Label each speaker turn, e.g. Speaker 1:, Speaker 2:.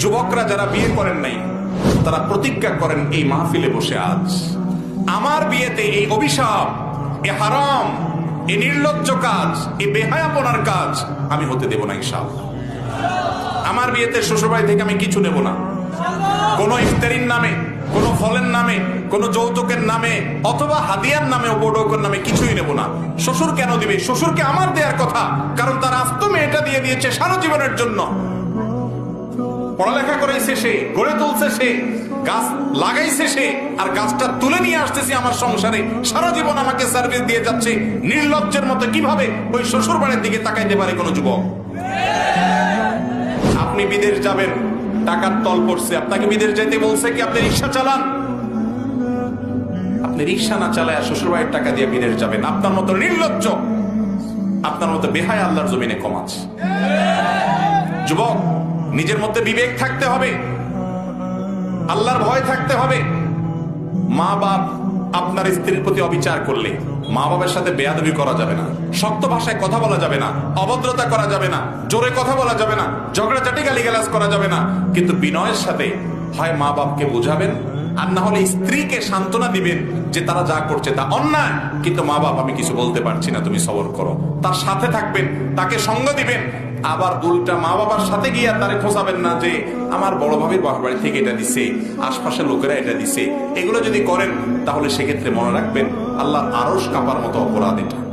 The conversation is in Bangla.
Speaker 1: যুবকরা যারা বিয়ে করেন নাই, তারা প্রতিজ্ঞা করেন, এই মাহফিলে বসে আজ। আমার বিয়েতে এই অভিশাপ, এ হারাম, এ নির্লজ্জ কাজ, এ বেহায়াপনার কাজ আমি হতে দেব না ইনশাআল্লাহ। আমার বিয়েতে শ্বশুরবাড়ি থেকে আমি কিছু নেব না। কোন ইফতারির নামে, কোন ফলের নামে, কোন যৌতুকের নামে, অথবা হাদিয়ার নামে, উপঢৌকের নামে কিছুই নেব না। শ্বশুর কেন দিবে? শ্বশুরকে আমার দেওয়ার কথা, কারণ তার আস্ত মেয়েটা দিয়ে দিয়েছে সারা জীবনের জন্য। পড়ালেখা করাইছে সে, গড়ে তুলছে সে, গাছ লাগাইছে সে, আর গাছটা তুলে নিয়ে আসতেছে আমার সংসারে। সারা জীবন আমাকে সার্ভিস দিয়ে যাচ্ছে, নির্লজ্জের মতো। কীভাবে? ওই শ্বশুর বাড়ির দিকে তাকাইতে পারে কোনো যুবক? আপনি বিদেশ যাবেন, টাকার তল পড়ছে। আপনাকে বিদেশ যেতে বলছে কি, আপনি রিক্সা চালান? আপনি রিক্সা না চালায় শ্বশুর বাড়ির টাকা দিয়ে বিদেশ যাবেন। আপনার মতো নির্লজ্জ, আপনার মতো বেহায় আল্লাহর জমিনে কমাচ্ছে যুবক নিজের মধ্যে বিবেক থাকতে হবে। আল্লাহর ভয় থাকতে হবে। মা বাপ আপনার স্ত্রীর প্রতি অবিচার করলে মা বাবার সাথে বেয়াদবি করা যাবে না, শক্ত ভাষায় কথা বলা যাবে না, অভদ্রতা করা যাবে না, জোরে কথা বলা যাবে না, ঝগড়াঝাটি গালিগালাজ করা যাবে না। কিন্তু বিনয়ের সাথে হয় মা বাপকে বোঝাবেন আর না হলে স্ত্রীকে সান্ত্বনা দিবেন যে তারা যা করছে তা অন্যায়। কিন্তু মা বাপ, আমি কিছু বলতে পারছি না, তুমি সবর করো। তার সাথে থাকবেন, তাকে সঙ্গ দিবেন আবার উল্টা মা বাবার সাথে গিয়ে তারে খোঁজাবেন না যে আমার বড় ভাবির বাড়ি থেকে এটা দিছে, আশপাশের লোকেরা এটা দিছে। এগুলো যদি করেন, তাহলে সেক্ষেত্রে মনে রাখবেন আল্লাহ আরস কাপার মতো অপরাধ এটা।